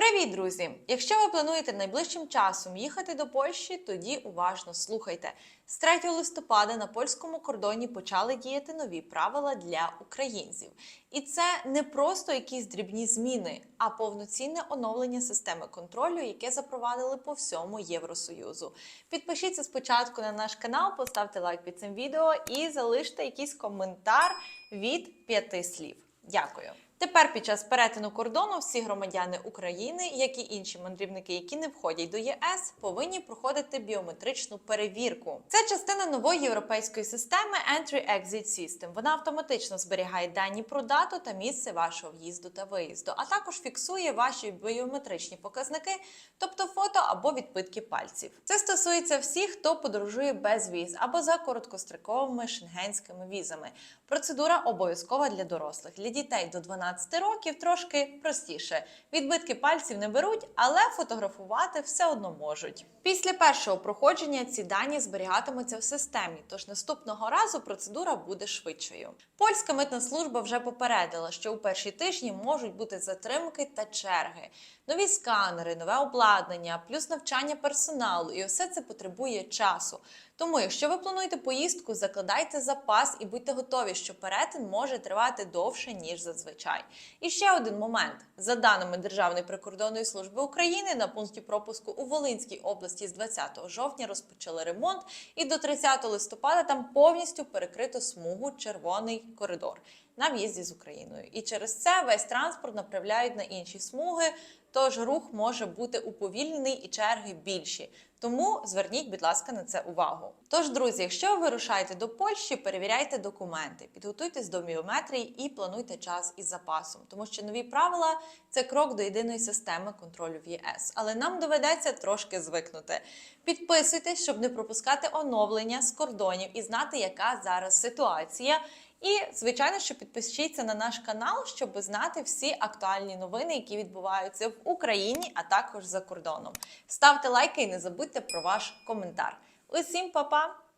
Привіт, друзі! Якщо ви плануєте найближчим часом їхати до Польщі, тоді уважно слухайте. З 3 листопада на польському кордоні почали діяти нові правила для українців. І це не просто якісь дрібні зміни, а повноцінне оновлення системи контролю, яке запровадили по всьому Євросоюзу. Підпишіться спочатку на наш канал, поставте лайк під цим відео і залиште якийсь коментар від п'яти слів. Дякую. Тепер під час перетину кордону всі громадяни України, як і інші мандрівники, які не входять до ЄС, повинні проходити біометричну перевірку. Це частина нової європейської системи Entry-Exit System. Вона автоматично зберігає дані про дату та місце вашого в'їзду та виїзду, а також фіксує ваші біометричні показники, тобто фото або відбитки пальців. Це стосується всіх, хто подорожує без віз або за короткостроковими шенгенськими візами. Процедура обов'язкова для дорослих. Для дітей до 12 років трошки простіше. Відбитки пальців не беруть, але фотографувати все одно можуть. Після першого проходження ці дані зберігатимуться в системі, тож наступного разу процедура буде швидшою. Польська митна служба вже попередила, що у перші тижні можуть бути затримки та черги, нові сканери, нове обладнання, плюс навчання персоналу, і все це потребує часу. Тому, якщо ви плануєте поїздку, закладайте запас і будьте готові, що перетин може тривати довше ніж зазвичай. І ще один момент: за даними Державної прикордонної служби України, на пункті пропуску у Волинській області з 20 жовтня розпочали ремонт, і до 30 листопада там повністю перекрито смугу червоний коридор на в'їзді з Україною. І через це весь транспорт направляють на інші смуги. Тож рух може бути уповільнений і черги більші. Тому зверніть, будь ласка, на це увагу. Тож, друзі, якщо ви вирушаєте до Польщі, перевіряйте документи, підготуйтесь до біометрії і плануйте час із запасом, тому що нові правила це крок до єдиної системи контролю в ЄС. Але нам доведеться трошки звикнути. Підписуйтесь, щоб не пропускати оновлення з кордонів і знати, яка зараз ситуація. І, звичайно, що підпишіться на наш канал, щоб знати всі актуальні новини, які відбуваються в Україні, а також за кордоном. Ставте лайки і не забудьте про ваш коментар. Усім па-па!